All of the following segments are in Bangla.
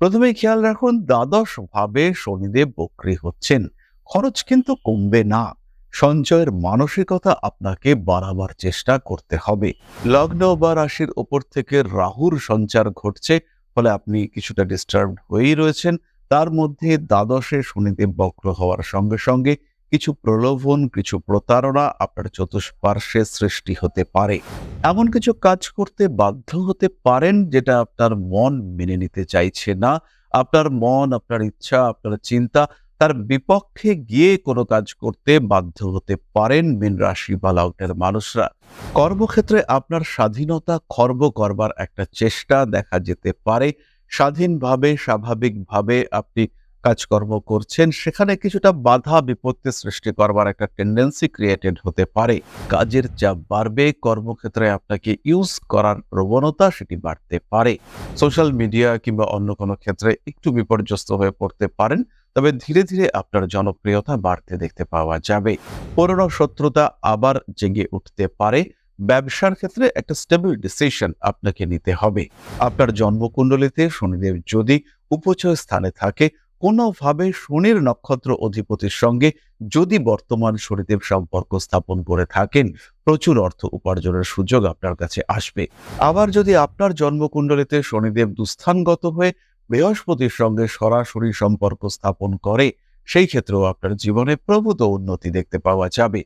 প্রথমে খেয়াল রাখুন, দ্বাদশ ভাবে শনিদেব বক্রী হচ্ছেন। খরচ কিন্তু কমবে না। সঞ্চয়ের মানসিকতা আপনাকে বাড়াবার চেষ্টা করতে হবে। লগ্ন বা রাশির ওপর থেকে রাহুর সঞ্চার ঘটছে, ফলে আপনি কিছুটা ডিস্টার্ব হয়েই রয়েছেন। তার মধ্যে দ্বাদশে শনিদেব বক্র হওয়ার সঙ্গে সঙ্গে কিছু প্রলোভন, কিছু প্রতারণা আপনার চতুষ্পার্শ্বে সৃষ্টি হতে পারে। এমন কিছু কাজ করতে বাধ্য হতে পারেন যেটা আপনার মন মেনে নিতে চাইছে না। আপনার মন, আপনার ইচ্ছা, আপনার চিন্তা তার বিপক্ষে গিয়ে কোনো কাজ করতে বাধ্য হতে পারেন মীন রাশি বা লগ্নের মানুষরা। কর্মক্ষেত্রে আপনার স্বাধীনতা খর্ব করবার একটা চেষ্টা দেখা যেতে পারে। স্বাধীনভাবে, স্বাভাবিকভাবে আপনি কাজকর্ম করছেন, সেখানে কিছুটা বাধা বিপত্তি সৃষ্টি করবার একটা টেন্ডেন্সি ক্রিয়েটেড হতে পারে। কাজের চাপ বাড়বে, কর্মক্ষেত্রে আপনাকে ইউজ করার প্রবণতা সেটি বাড়তে পারে। সোশ্যাল মিডিয়া কিংবা অন্য কোনো ক্ষেত্রে একটু বিপর্যস্ত হয়ে পড়তে পারেন, তবে ধীরে ধীরে আপনার জনপ্রিয়তা বাড়তে দেখতে পাওয়া যাবে। পুরনো শত্রুতা আবার জেগে উঠতে পারে। ব্যবসার ক্ষেত্রে একটা স্টেবল ডিসিশন আপনাকে নিতে হবে। আপনার জন্মকুণ্ডলিতে শনিদেব যদি উপচয় স্থানে থাকে কোনোভাবে শনির নক্ষত্র অধিপতির সঙ্গে যদি বর্তমান শনিদেব সম্পর্ক স্থাপন করে থাকেন, প্রচুর অর্থ উপার্জনের সুযোগ আপনার কাছে আসবে। আবার যদি আপনার জন্মকুণ্ডলিতে শনিদেব দুস্থানগত হয়ে বৃহস্পতির সঙ্গে সরাসরি সম্পর্ক স্থাপন করে, সেই ক্ষেত্রেও আপনার জীবনে প্রভূত উন্নতি দেখতে পাওয়া যাবে।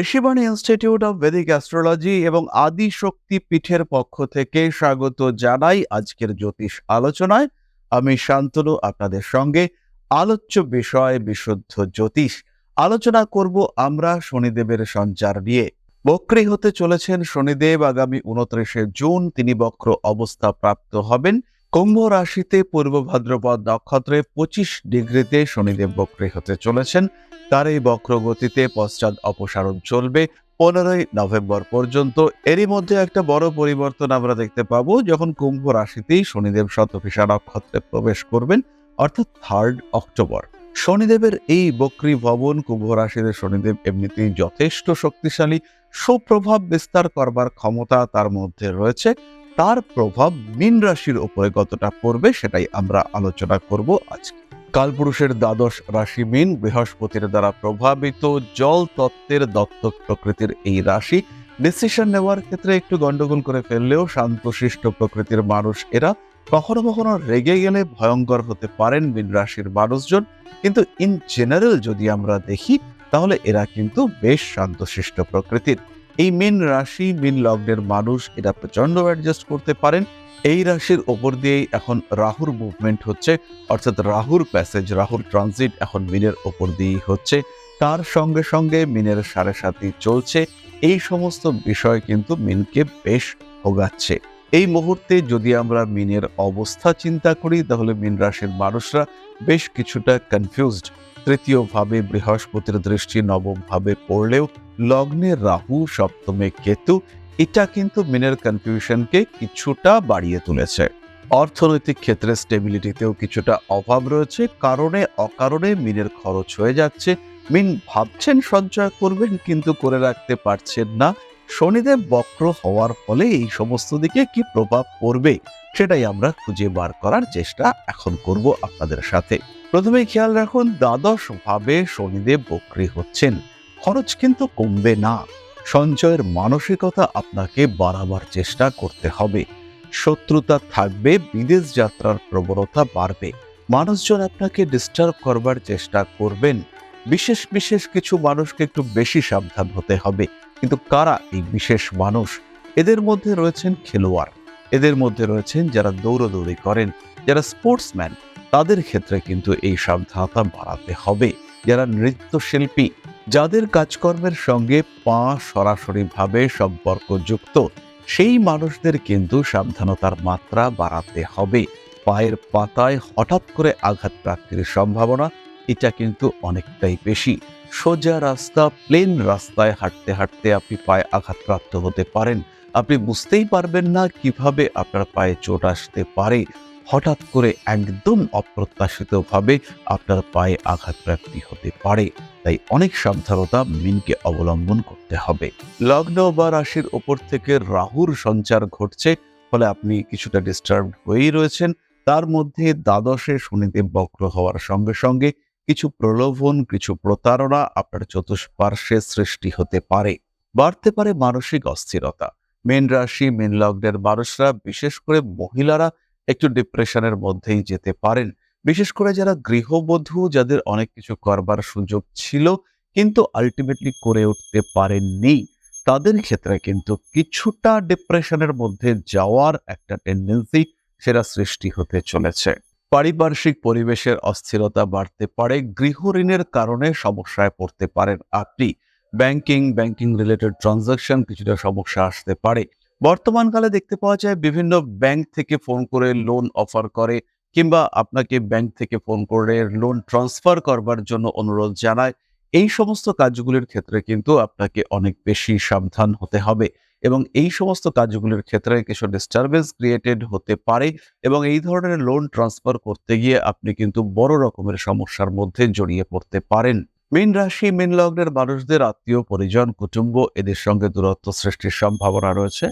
Rishibani institute of Vedic astrology এবং আদি শক্তি পীঠের পক্ষ থেকে স্বাগত জানাই আজকের জ্যোতিষ আলোচনায়। আমি শান্তনু, আপনাদের সঙ্গে আলোচ্য বিষয় বিশুদ্ধ জ্যোতিষ। আলোচনা করব আমরা শনিদেবের সঞ্চার নিয়ে। বক্রী হতে চলেছেন শনিদেব, আগামী উনত্রিশে জুন তিনি বক্র অবস্থা প্রাপ্ত হবেন। কুম্ভ রাশিতে পূর্ব ভাদ্রপদ নক্ষত্রে পঁচিশ ডিগ্রিতে শনিদেব বক্রী হতে চলেছেন। তার এই বক্রগতিতে পশ্চাৎ অপসারণ চলবে পনেরোই নভেম্বর পর্যন্ত। এরই মধ্যে একটা বড় পরিবর্তন আমরা দেখতে পাবো, যখন কুম্ভ রাশিতেই শনিদেব শতভিসা নক্ষত্রে প্রবেশ করবেন, অর্থাৎ থার্ড অক্টোবর শনিদেবের এই বক্রী ভবন কুম্ভ রাশিতে শনিদেব এমনিতেই যথেষ্ট শক্তিশালী, সুপ্রভাব বিস্তার করবার ক্ষমতা তার মধ্যে রয়েছে। তার প্রভাব মীন রাশির উপরে কতটা পড়বে সেটাই আমরা আলোচনা করব আজকে। কালপুরুষের দ্বাদশ রাশি মীন বৃহস্পতির দ্বারা প্রভাবিত জল তত্ত্বের দত্তক প্রকৃতির এই রাশি ডিসিশন নেওয়ার ক্ষেত্রে একটু গন্ডগোল করে ফেললেও শান্তশিষ্ট প্রকৃতির মানুষ এরা কখনো কখনো রেগে গেলে ভয়ঙ্কর হতে পারেন মীন রাশির মানুষজন। কিন্তু ইন জেনারেল যদি আমরা দেখি, তাহলে এরা কিন্তু বেশ শান্তশিষ্ট প্রকৃতির। এই মীন রাশি, মীন লগ্নের মানুষ, এরা প্রচণ্ড অ্যাডজাস্ট করতে পারেন। এই রাশির ওপর দিয়েই এখন রাহুর মুভমেন্ট হচ্ছে, অর্থাৎ রাহুর প্যাসেজ রাহুর ট্রানজিট এখন মিনের ওপর দিয়েই হচ্ছে। তার সঙ্গে সঙ্গে মিনের সাড়ে সাথী চলছে। এই সমস্ত বিষয় কিন্তু মিনকে বেশ ভোগাচ্ছে। এই মুহূর্তে যদি আমরা মিনের অবস্থা চিন্তা করি, তাহলে মিন রাশির মানুষরা বেশ কিছুটা কনফিউজড তৃতীয়ভাবে বৃহস্পতির দৃষ্টি নবম ভাবে পড়লেও লগ্নে রাহু, সপ্তমে কেতু, এটা কিন্তু মিনের কনফিউশনকে কিছুটা বাড়িয়ে তুলেছে। অর্থনৈতিক ক্ষেত্রে স্টেবিলিটিতেও কিছুটা অভাব রয়েছে, কারণে, অকারণে মিনের খরচ হয়ে যাচ্ছে। মিন ভাবছেন সঞ্চয় করবেন, কিন্তু করে রাখতে পারছেন না। শনিদেব বক্র হওয়ার ফলে এই সমস্ত দিকে কি প্রভাব পড়বে, সেটাই আমরা খুঁজে বার করার চেষ্টা এখন করব আপনাদের সাথে। প্রথমে খেয়াল রাখুন, দ্বাদশ ভাবে শনিদেব বক্রী হচ্ছেন। খরচ কিন্তু কমবে না। সঞ্চয়ের মানসিকতা আপনাকে বাড়াবার চেষ্টা করতে হবে। শত্রুতা থাকবে, বিদেশ যাত্রার প্রবণতা বাড়বে। মানুষজন আপনাকে ডিস্টার্ব করবার চেষ্টা করবেন। বিশেষ বিশেষ কিছু মানুষকে একটু বেশি সাবধান হতে হবে। কিন্তু কারা এই বিশেষ মানুষ? এদের মধ্যে রয়েছেন খেলোয়াড়। এদের মধ্যে রয়েছেন যারা দৌড়দৌড়ি করেন, যারা স্পোর্টসম্যান তাদের ক্ষেত্রে কিন্তু এই সাবধানতা বাড়াতে হবে। যারা নৃত্যশিল্পী যাদের কাজকর্মের সঙ্গে পা সরাসরিভাবে সম্পর্কযুক্ত, সেই মানুষদের কিন্তু সাবধানতার মাত্রা বাড়াতে হবে। পায়ের পাতায় হঠাৎ করে আঘাত প্রাপ্তির সম্ভাবনা, এটা কিন্তু অনেকটাই বেশি। সোজা রাস্তা, প্লেন রাস্তায় হাঁটতে হাঁটতে আপনি পায়ে আঘাতপ্রাপ্ত হতে পারেন। আপনি বুঝতেই পারবেন না কীভাবে আপনার পায়ে চোট আসতে পারে। হঠাৎ করে একদম অপ্রত্যাশিতভাবে আপনার পায়ে আঘাতপ্রাপ্তি হতে পারে। তাই অনেক সাবধানতা মিনকে অবলম্বন করতে হবে। লগ্ন বা রাশির ওপর থেকে রাহুর সঞ্চার ঘটছে, ফলে আপনি কিছুটা ডিস্টার্ব হয়েই রয়েছেন। তার মধ্যে দ্বাদশে শনিদেব বক্র হওয়ার সঙ্গে সঙ্গে কিছু প্রলোভন, কিছু প্রতারণা আপনার চতুষ্পার্শ্বে সৃষ্টি হতে পারে। বাড়তে পারে মানসিক অস্থিরতা। মেন রাশি, মেন লগ্নের মানুষরা, বিশেষ করে মহিলারা একটু ডিপ্রেশনের মধ্যেই যেতে পারেন। বিশেষ করে যারা গৃহবধূ, যাদের অনেক কিছু করবার সুযোগ ছিল, কিন্তু আলটিমেটলি করে উঠতে পারেননি, তাদের ক্ষেত্রে কিন্তু কিছুটা ডিপ্রেশনের মধ্যে যাওয়ার একটা টেন্ডেন্সি সেটা সৃষ্টি হতে চলেছে। পারিপার্শ্বিক পরিবেশের অস্থিরতা বাড়তে পারে, গৃহ ঋণের কারণে সমস্যায় পড়তে পারেন আপনি। ব্যাংকিং ব্যাংকিং রিলেটেড ট্রানজাকশন কিছুটা সমস্যা আসতে পারে। বর্তমানকালে দেখতে পাওয়া যায় বিভিন্ন ব্যাংক থেকে ফোন করে লোন অফার করে কিংবা আপনাকে ব্যাংক থেকে ফোন করে লোন ট্রান্সফার করবার জন্য অনুরোধ জানায়। এই সমস্ত কাজগুলির ক্ষেত্রে কিন্তু আপনাকে অনেক বেশি সাবধান হতে হবে এবং এই সমস্ত কাজগুলির ক্ষেত্রে কিছু ডিস্টারবেন্স ক্রিয়েটেড হতে পারে এবং এই ধরনের লোন ট্রান্সফার করতে গিয়ে আপনি কিন্তু বড় রকমের সমস্যার মধ্যে জড়িয়ে পড়তে পারেন। মীন রাশি, মীন লগ্নের মানুষদের আত্মীয়, পরিজন, কুটুম্ব এদের সঙ্গে দূরত্ব সৃষ্টির সম্ভাবনা রয়েছে।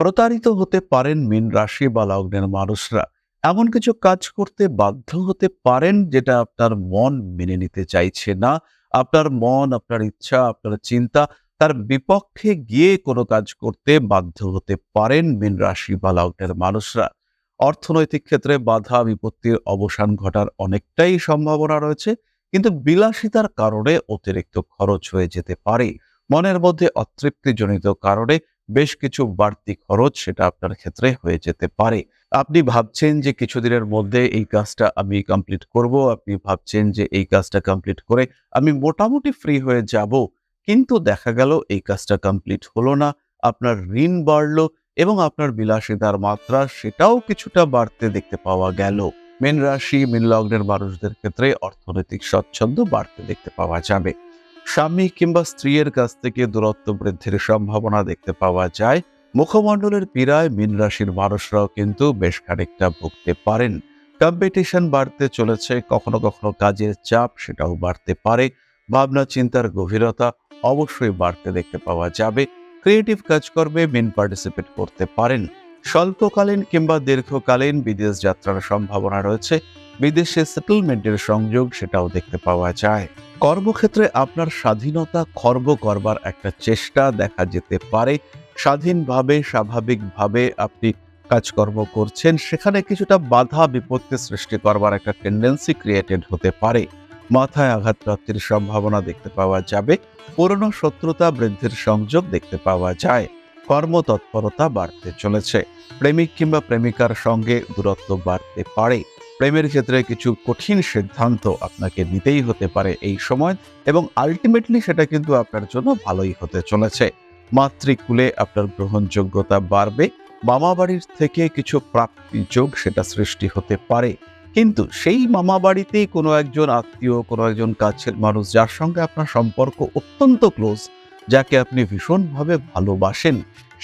প্রতারিত হতে পারেন মীন রাশি বা লগ্নের মানুষরা। এমন কিছু কাজ করতে বাধ্য হতে পারেন যেটা আপনার মন মেনে নিতে চাইছে না। আপনার মন, আপনার ইচ্ছা, আপনার চিন্তা তার বিপক্ষে গিয়ে কোনো কাজ করতে বাধ্য হতে পারেন মীন রাশি বা লগ্নের মানুষরা। অর্থনৈতিক ক্ষেত্রে বাধা বিপত্তির অবসান ঘটার অনেকটাই সম্ভাবনা রয়েছে, কিন্তু বিলাসিতার কারণে অতিরিক্ত খরচ হয়ে যেতে পারে। মনের মধ্যে অতৃপ্তিজনিত কারণে বেশ কিছু বাড়তি খরচ সেটা আপনার ক্ষেত্রে হয়ে যেতে পারে। আপনি ভাবছেন যে কিছুদিনের মধ্যে এই কাজটা আমি কমপ্লিট করব, আপনি ভাবছেন যে এই কাজটা কমপ্লিট করে আমি মোটামুটি ফ্রি হয়ে যাব, কিন্তু দেখা গেল এই কাজটা কমপ্লিট হলো না, আপনার ঋণ বাড়লো এবং আপনার বিলাসিতার মাত্রা সেটাও কিছুটা বাড়তে দেখতে পাওয়া গেল। মেন রাশি, মেন লগ্নের মানুষদের ক্ষেত্রে অর্থনৈতিক স্বচ্ছন্দ বাড়তে দেখতে পাওয়া যাবে। স্বামী কিংবা স্ত্রীর কাছ থেকে দূরত্ব বৃদ্ধির সম্ভাবনা দেখতে পাওয়া যায়। মুখমণ্ডলের পীড়ায় মীন রাশির মানুষরাও কিন্তু বেশ খানিকটা ভুগতে পারেন। কম্পিটিশন বাড়তে চলেছে, কখনো কখনো কাজের চাপ সেটাও বাড়তে পারে। ভাবনা চিন্তার গভীরতা অবশ্যই বাড়তে দেখতে পাওয়া যাবে। ক্রিয়েটিভ কাজকর্মে মেন পার্টিসিপেট করতে পারেন। স্বল্পকালীন কিংবা দীর্ঘকালীন বিদেশ যাত্রার সম্ভাবনা রয়েছে। বিদেশে সেটেলমেন্টের সংযোগ সেটাও দেখতে পাওয়া যায়। কর্মক্ষেত্রে আপনার স্বাধীনতা খর্ব করবার একটা চেষ্টা দেখা যেতে পারে। স্বাধীনভাবে, স্বাভাবিকভাবে আপনি কাজকর্ম করছেন, সেখানে কিছুটা বাধা বিপত্তি সৃষ্টি করবার একটা টেন্ডেন্সি ক্রিয়েটেড হতে পারে। মাথায় আঘাত প্রাপ্তির সম্ভাবনা দেখতে পাওয়া যাবে। পুরনো শত্রুতা বৃদ্ধির সংযোগ দেখতে পাওয়া যায়। কর্মতৎপরতা বাড়তে চলেছে। প্রেমিক কিংবা প্রেমিকার সঙ্গে দূরত্ব বাড়তে পারে। প্রেমের ক্ষেত্রে কিছু কঠিন সিদ্ধান্ত আপনাকে নিতেই হতে পারে এই সময় এবং আলটিমেটলি সেটা কিন্তু আপনার জন্য ভালোই হতে চলেছে। মাতৃকুলে আপনার গ্রহণযোগ্যতা বাড়বে মামা বাড়ির থেকে কিছু প্রাপ্তি যোগ সেটা সৃষ্টি হতে পারে। কিন্তু সেই মামা বাড়িতেই কোনো একজন আত্মীয়, কোনো একজন কাছের মানুষ যার সঙ্গে আপনার সম্পর্ক অত্যন্ত ক্লোজ যাকে আপনি ভীষণভাবে ভালোবাসেন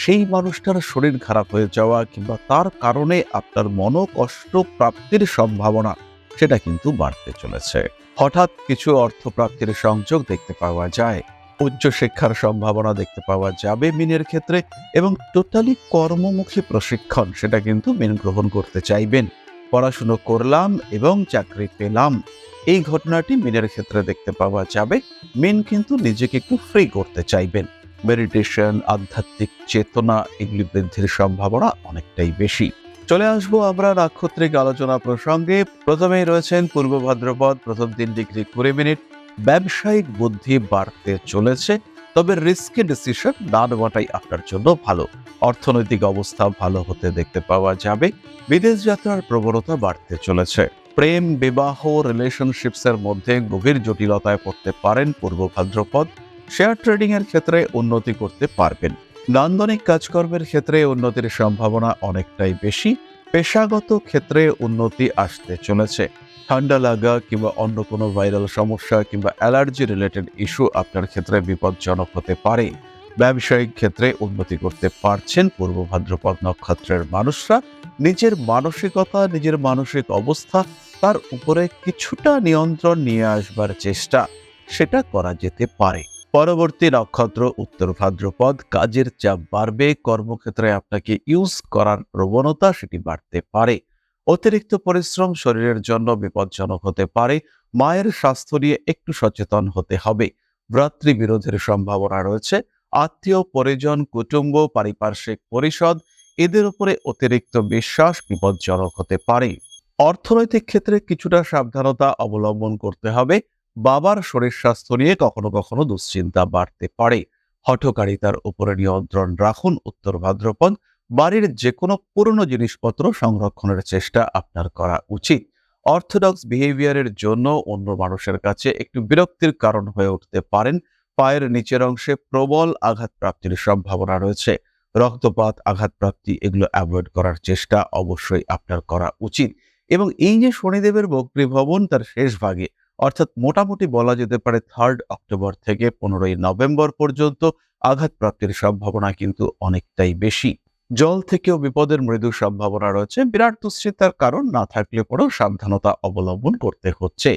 সেই মানুষটার শরীর খারাপ হয়ে যাওয়া কিংবা তার কারণে আপনার মনোকষ্ট প্রাপ্তির সম্ভাবনা, সেটা কিন্তু বাড়তে চলেছে। হঠাৎ কিছু অর্থ প্রাপ্তির সংযোগ দেখতে পাওয়া যায়, উচ্চ শিক্ষার সম্ভাবনা দেখতে পাওয়া যাবে মিনের ক্ষেত্রে এবং টোটালি কর্মমুখী প্রশিক্ষণ, সেটা কিন্তু মিন গ্রহণ করতে চাইবেন। পড়াশুনো করলাম এবং চাকরি পেলাম, এই ঘটনাটি মিনের ক্ষেত্রে দেখতে পাওয়া যাবে। মিন কিন্তু নিজেকে একটু ফ্রি করতে চাইবেন। মেডিটেশন আধ্যাত্মিক চেতনা, এগুলি বৃদ্ধির সম্ভাবনা অনেকটাই বেশি। চলে আসব আমরা নাক্ষত্রিক আলোচনা প্রসঙ্গে। প্রথমেই রয়েছেন পূর্ব ভাদ্রপদ, প্রথম তিন ডিগ্রি কুড়ি মিনিট। ব্যবসায়িক বুদ্ধি বাড়তে চলেছে, তবে রিস্কি ডিসিশন না নেওয়াটাই আপনার জন্য ভালো। অর্থনৈতিক অবস্থা ভালো হতে দেখতে পাওয়া যাবে। বিদেশ যাত্রার প্রবণতা বাড়তে চলেছে। প্রেম, বিবাহ রিলেশনশিপসের মধ্যে গভীর জটিলতায় পড়তে পারেন পূর্ব ভাদ্রপদ। শেয়ার ট্রেডিং এর ক্ষেত্রে উন্নতি করতে পারবেন। নান্দনিক কাজকর্মের ক্ষেত্রে উন্নতির সম্ভাবনা অনেকটাই বেশি। পেশাগত ক্ষেত্রে উন্নতি আসতে চলেছে। ঠান্ডা লাগা কিংবা অন্য কোনো ভাইরাল সমস্যা কিংবা অ্যালার্জি রিলেটেড ইস্যু আপনার ক্ষেত্রে বিপজ্জনক হতে পারে। ব্যবসায়িক ক্ষেত্রে উন্নতি করতে পারছেন পূর্ব ভাদ্রপদ নক্ষত্রের মানুষরা। নিজের মানসিকতা, নিজের মানসিক অবস্থা, তার উপরে কিছুটা নিয়ন্ত্রণ নিয়ে আসবার চেষ্টা, সেটা করা যেতে পারে। পরবর্তী নক্ষত্র উত্তর ভাদ্রপদ, কাজের চাপ বাড়বে, কর্মক্ষেত্রে আপনাকে ইউজ করার প্রবণতা সেটি বাড়তে পারে। অতিরিক্ত পরিশ্রম শরীরের জন্য বিপজ্জনক হতে পারে, মায়ের স্বাস্থ্য নিয়ে একটু সচেতন হতে হবে। ভ্রাতৃ বিরোধের সম্ভাবনা রয়েছে, আত্মীয়, পরিজন, কুটুম্ব, পারিপার্শ্বিক পরিষদ, এদের উপরে অতিরিক্ত বিশ্বাস বিপজ্জনক হতে পারে। অর্থনৈতিক ক্ষেত্রে কিছুটা সাবধানতা অবলম্বন করতে হবে বাবার শরীর স্বাস্থ্য নিয়ে কখনো কখনো দুশ্চিন্তা বাড়তে পারে। হঠকারিতার উপরে নিয়ন্ত্রণ রাখুন। উত্তর ভাদ্রপদ, বাড়ির যে কোনো পুরনো জিনিসপত্র সংরক্ষণের চেষ্টা আপনার করা উচিত। অর্থোডক্স বিহেভিয়ারের জন্য অন্য মানুষের কাছে একটু বিরক্তির কারণ হয়ে উঠতে পারেন। পায়ের নিচের অংশে প্রবল আঘাত প্রাপ্তির সম্ভাবনা রয়েছে। রক্তপাত, আঘাতপ্রাপ্তি এগুলো অ্যাভয়েড করার চেষ্টা অবশ্যই আপনার করা উচিত। এবং এই যে শনিদেবের বক্রী ভবন তার শেষ ভাগে অর্থাৎ মোটামুটি বলা যেতে পারে থার্ড অক্টোবর থেকে পনেরোই নভেম্বর পর্যন্ত আঘাত প্রাপ্তির সম্ভাবনা কিন্তু অনেকটাই বেশি। জল থেকেও বিপদের মৃদু সম্ভাবনা রয়েছে। বিরাট দুশ্চিন্তার কারণ না থাকলে পরেও সাবধানতা অবলম্বন করতে হচ্ছে।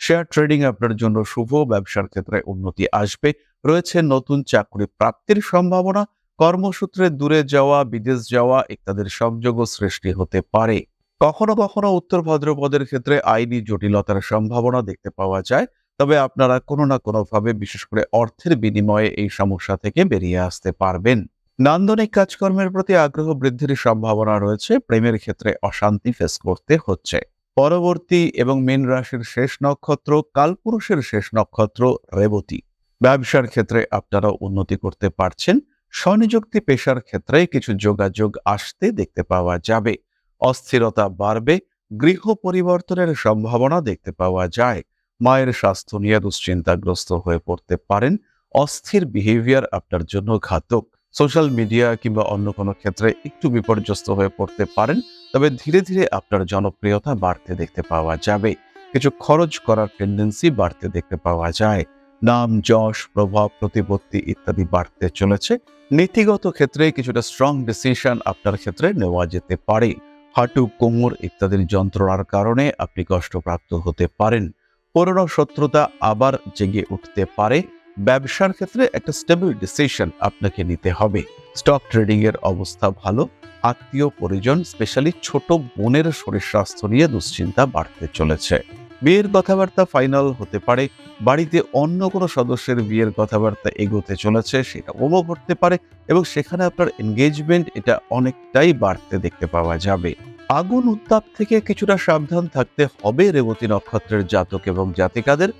শেয়ার ট্রেডিং আপনার জন্য শুভ, ব্যবসার ক্ষেত্রে উন্নতি আসবে। রয়েছে নতুন চাকরি প্রাপ্তির সম্ভাবনা। কর্মসূত্রে দূরে যাওয়া, বিদেশ যাওয়া ইত্যাদির সংযোগও সৃষ্টি হতে পারে। কখনো কখনো উত্তর ভদ্রপদের ক্ষেত্রে আইনি জটিলতার সম্ভাবনা দেখতে পাওয়া যায়। তবে আপনারা কোনো না কোনোভাবে, বিশেষ করে অর্থের বিনিময়ে এই সমস্যা থেকে বেরিয়ে আসতে পারবেন। নান্দনিক কাজকর্মের প্রতি আগ্রহ বৃদ্ধির সম্ভাবনা রয়েছে, প্রেমের ক্ষেত্রে অশান্তি ফেস করতে হচ্ছে। পরবর্তী এবং মীন রাশির শেষ নক্ষত্র, কালপুরুষের শেষ নক্ষত্র, রেবতী। ব্যবসার ক্ষেত্রে আপনারা উন্নতি করতে পারছেন। স্বনিযুক্তি পেশার ক্ষেত্রে কিছু যোগাযোগ আসতে দেখতে পাওয়া যাবে। অস্থিরতা বাড়বে, গৃহ পরিবর্তনের সম্ভাবনা দেখতে পাওয়া যায়। মায়ের স্বাস্থ্য নিয়ে দুশ্চিন্তাগ্রস্ত হয়ে পড়তে পারেন। অস্থির বিহেভিয়ার আপনার জন্য ঘাতক। সোশ্যাল মিডিয়া কিংবা অন্য কোনো ক্ষেত্রে একটু বিপর্যস্ত হয়ে পড়তে পারেন, তবে ধীরে ধীরে আপনার জনপ্রিয়তা বাড়তে দেখতে পাওয়া যাবে। কিছু খরচ করার টেন্ডেন্সি বাড়তে দেখতে পাওয়া যায়। নাম, যশ, প্রভাব, প্রতিপত্তি ইত্যাদি বাড়তে চলেছে। নীতিগত ক্ষেত্রে কিছুটা স্ট্রং ডিসিশন আপনার ক্ষেত্রে নেওয়া যেতে পারে। হাঁটু, কোমর ইত্যাদির যন্ত্রণার কারণে আপনি কষ্টপ্রাপ্ত হতে পারেন। পুরনো শত্রুতা আবার জেগে উঠতে পারে। ব্যবসার ক্ষেত্রে একটা স্টেবল ডিসিশন আপনাকে নিতে হবে। স্টক ট্রেডিং এর অবস্থা ভালো। আত্মীয় পরিজন স্পেশালি ছোট বোনের শরীর স্বাস্থ্য নিয়ে দুশ্চিন্তা বাড়তে চলেছে। বিয়ের কথাবার্তা ফাইনাল হতে পারে, বাড়িতে অন্য কোনো সদস্যের বিয়ের কথাবার্তা এগোতে চলেছে সেটা ওমো ঘটতে পারে এবং সেখানে আপনার এনগেজমেন্ট এটা অনেকটাই বাড়তে দেখতে পাওয়া যাবে। আগুন উত্তাপ থেকে কিছুটা সাবধান থাকতে হবে রেবতী নক্ষত্রের জাতক এবং জাতিকাদের।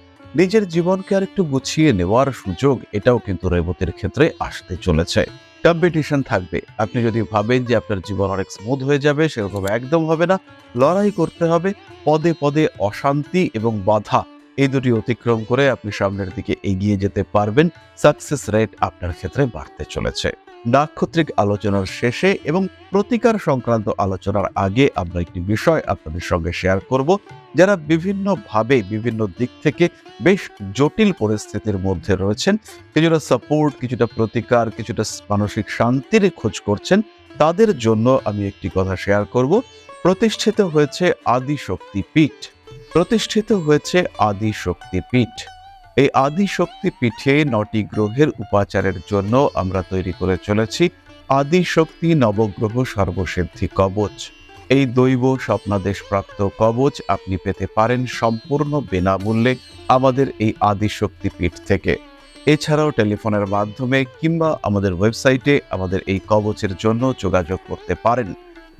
নিজের জীবনকে আর একটু গুছিয়ে নেওয়ার সুযোগ এটাও কিন্তু রেবতীর ক্ষেত্রে আসতে চলেছে। কম্পিটিশন থাকবে। আপনি যদি ভাবেন যে আপনার জীবন অনেক স্মুথ হয়ে যাবে, সেরকম একদম হবে না। লড়াই করতে হবে, পদে পদে অশান্তি এবং বাধা এই দুটি অতিক্রম করে আপনি সামনের দিকে এগিয়ে যেতে পারবেন। সাকসেস রেট আপনার ক্ষেত্রে বাড়তে চলেছে। নাক্ষত্রিক আলোচনার শেষে এবং প্রতিকার সংক্রান্ত আলোচনার আগে আমরা একটি বিষয় আপনাদের সঙ্গে শেয়ার করব, যারা বিভিন্নভাবে বিভিন্ন দিক থেকে বেশ জটিল পরিস্থিতির মধ্যে রয়েছেন, কিছুটা সাপোর্ট কিছুটা প্রতিকার, কিছুটা মানসিক শান্তির খোঁজ করছেন, তাদের জন্য আমি একটি কথা শেয়ার করব। প্রতিষ্ঠিত হয়েছে আদি শক্তি পীঠ। প্রতিষ্ঠিত হয়েছে আদি শক্তি পীঠ। এই আদি শক্তি পীঠে নটি গ্রহের উপাচারের জন্য আমরা তৈরি করে চলেছি আদি শক্তি নবগ্রহ সর্বসিদ্ধি কবচ। এই দৈব স্বপ্নাদেশ প্রাপ্ত কবচ আপনি পেতে পারেন সম্পূর্ণ বিনামূল্যে আমাদের এই আদি শক্তি পীঠ থেকে। এছাড়াও টেলিফোনের মাধ্যমে কিংবা আমাদের ওয়েবসাইটে আমাদের এই কবচের জন্য যোগাযোগ করতে পারেন।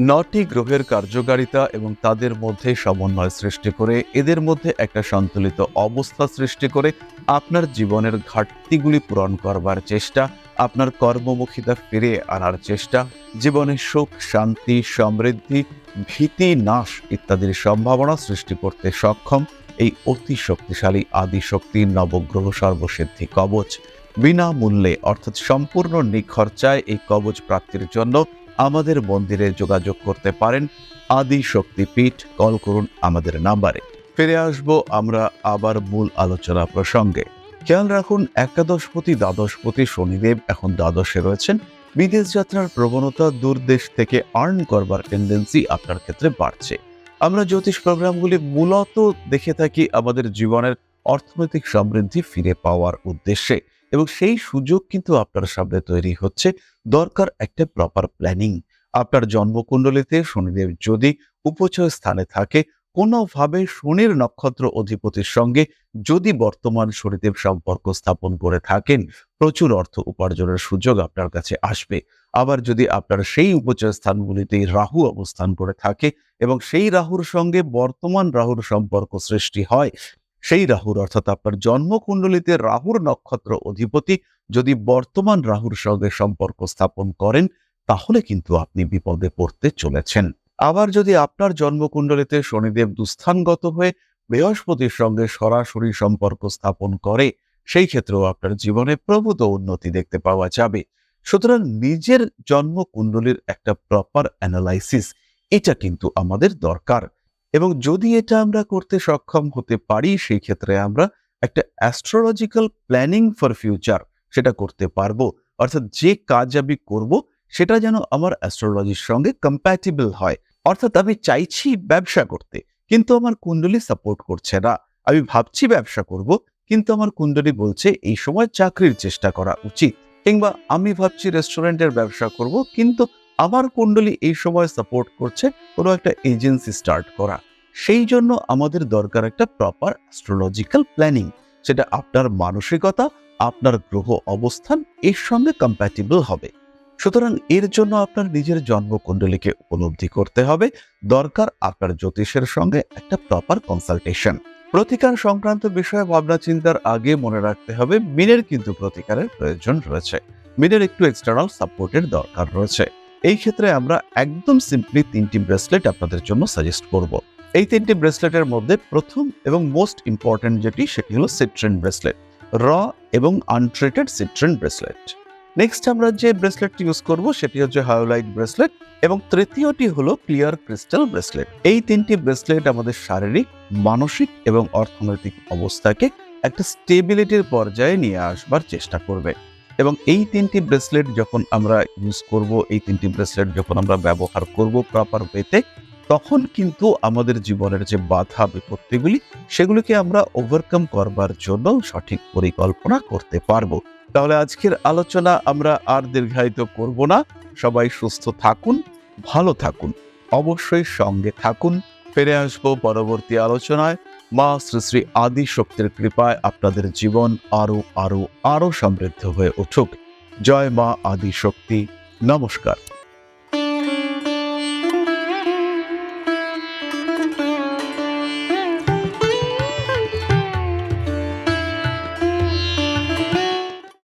নটি গ্রহের কার্যকারিতা এবং তাদের মধ্যে সমন্বয় সৃষ্টি করে, এদের মধ্যে একটা সন্তুলিত অবস্থা সৃষ্টি করে আপনার জীবনের ঘাটতিগুলি পূরণ করবার চেষ্টা, আপনার কর্মমুখিতা ফিরে আনার চেষ্টা, জীবনে সুখ, শান্তি, সমৃদ্ধি, ভীতি, নাশ ইত্যাদির সম্ভাবনা সৃষ্টি করতে সক্ষম এই অতি শক্তিশালী আদিশক্তি নবগ্রহ সর্বসিদ্ধি কবচ। বিনামূল্যে, অর্থাৎ সম্পূর্ণ নিখরচায় এই কবচ প্রাপ্তির জন্য আমাদের মন্দিরে যোগাযোগ করতে পারেন আদি শক্তিপীঠ, কল করুন আমাদের নাম্বারে। ফিরে আসব আমরা আবার মূল আলোচনা প্রসঙ্গে। খেয়াল রাখুন একাদশপতি দ্বাদশপতি শনিদেব এখন দ্বাদশে রয়েছেন। বিদেশ যাত্রার প্রবণতা দূর দেশ থেকে আর্ন করবার টেন্ডেন্সি আপনার ক্ষেত্রে বাড়ছে। আমরা জ্যোতিষ প্রোগ্রামগুলি মূলত দেখে থাকি আমাদের জীবনের অর্থনৈতিক সমৃদ্ধি ফিরে পাওয়ার উদ্দেশ্যে। এবং সেই সুযোগ কিন্তু আপনার সামনে তৈরি হচ্ছে। দরকার একটা প্রপার প্ল্যানিং আপনার জন্মকুণ্ডলিতে শনিদেব যদি উপচয় স্থানে থাকে, কোনোভাবে শনির নক্ষত্র অধিপতির সঙ্গে যদি বর্তমান শনিদেব সম্পর্ক স্থাপন করে থাকেন, প্রচুর অর্থ উপার্জনের সুযোগ আপনার কাছে আসবে। আবার যদি আপনার সেই উপচয় স্থানগুলিতে রাহু অবস্থান করে থাকে এবং সেই রাহুর সঙ্গে বর্তমান রাহুর সম্পর্ক সৃষ্টি হয় সেই রাহুর, অর্থাৎ আপনার জন্মকুণ্ডলিতে রাহুর নক্ষত্র অধিপতি যদি বর্তমান রাহুর সঙ্গে সম্পর্ক স্থাপন করেন, তাহলে কিন্তু আপনি বিপদে পড়তে চলেছেন। আবার যদি আপনার জন্মকুণ্ডলিতে শনিদেব দুস্থানগত হয়ে বৃহস্পতির সঙ্গে সরাসরি সম্পর্ক স্থাপন করে, সেই ক্ষেত্রেও আপনার জীবনে প্রভূত উন্নতি দেখতে পাওয়া যাবে। সুতরাং নিজের জন্মকুণ্ডলীর একটা প্রপার অ্যানালাইসিস এটা কিন্তু আমাদের দরকার। এবং যদি এটা আমরা করতে সক্ষম হতে পারি, সেই ক্ষেত্রে আমরা একটা অ্যাস্ট্রোলজিক্যাল প্ল্যানিং ফর ফিউচার সেটা করতে পারব। অর্থাৎ যে কাজ আমি করব, সেটা যেন আমার অ্যাস্ট্রোলজির সঙ্গে কম্প্যাটিবল হয়। অর্থাৎ আমি চাইছি ব্যবসা করতে, কিন্তু আমার কুণ্ডলী সাপোর্ট করছে না। আমি ভাবছি ব্যবসা করব, কিন্তু আমার কুণ্ডলী বলছে এই সময় চাকরির চেষ্টা করা উচিত। কিংবা আমি ভাবছি রেস্টুরেন্টের ব্যবসা করব, কিন্তু আমার কুণ্ডলী এই সময় সাপোর্ট করছে কোনো একটা এজেন্সি স্টার্ট করা। সেই জন্য আমাদের দরকার একটা প্রপার অ্যাস্ট্রোলজিক্যাল প্ল্যানিং সেটা আপনার মানসিকতা, আপনার গ্রহ অবস্থান, এর সঙ্গে কম্প্যাটিবল হবে। সুতরাং এর জন্য আপনার নিজের জন্মকুণ্ডলীকে উপলব্ধি করতে হবে। দরকার আপনার জ্যোতিষের সঙ্গে একটা প্রপার কনসালটেশন প্রতিকার সংক্রান্ত বিষয়ে ভাবনা চিন্তার আগে মনে রাখতে হবে, মিনের কিন্তু প্রতিকারের প্রয়োজন রয়েছে। মিনের একটু এক্সটার্নাল সাপোর্টের দরকার রয়েছে। এই ক্ষেত্রে আমরা একদম সিম্পলি তিনটি ব্রেসলেট আপনাদের জন্য সাজেস্ট করব। এই তিনটি ব্রেসলেটের মধ্যে প্রথম এবং মোস্ট ইম্পর্টেন্ট যেটি, সেটি হলো সিট্রেন ব্রেসলেট র এবং আনট্রেটেড সিট্রেন ব্রেসলেট নেক্সট আমরা যে ব্রেসলেটটি ইউজ করব, সেটি হচ্ছে হায়োলাইট ব্রেসলেট এবং তৃতীয়টি হলো ক্লিয়ার ক্রিস্টাল ব্রেসলেট এই তিনটি ব্রেসলেট আমাদের শারীরিক, মানসিক এবং অর্থনৈতিক অবস্থাকে একটা স্টেবিলিটির পর্যায়ে নিয়ে আসবার চেষ্টা করবে। এবং এই তিনটি ব্রেসলেট যখন আমরা ইউজ করব, এই তিনটি ব্রেসলেট যখন আমরা ব্যবহার করব প্রপার ওয়েতে তখন কিন্তু আমাদের জীবনের যে বাধা, বিপত্তিগুলি, সেগুলিকে আমরা ওভারকাম করবার জন্য সঠিক পরিকল্পনা করতে পারব। তাহলে আজকের আলোচনা আমরা আর দীর্ঘায়িত করব না। সবাই সুস্থ থাকুন, ভালো থাকুন, অবশ্যই সঙ্গে থাকুন। ফিরে আসব পরবর্তী আলোচনায়। মা শ্রী শ্রী আদি শক্তির কৃপায় আপনাদের জীবন আরও আরও আরও সমৃদ্ধ হয়ে উঠুক। জয় মা আদি শক্তি নমস্কার।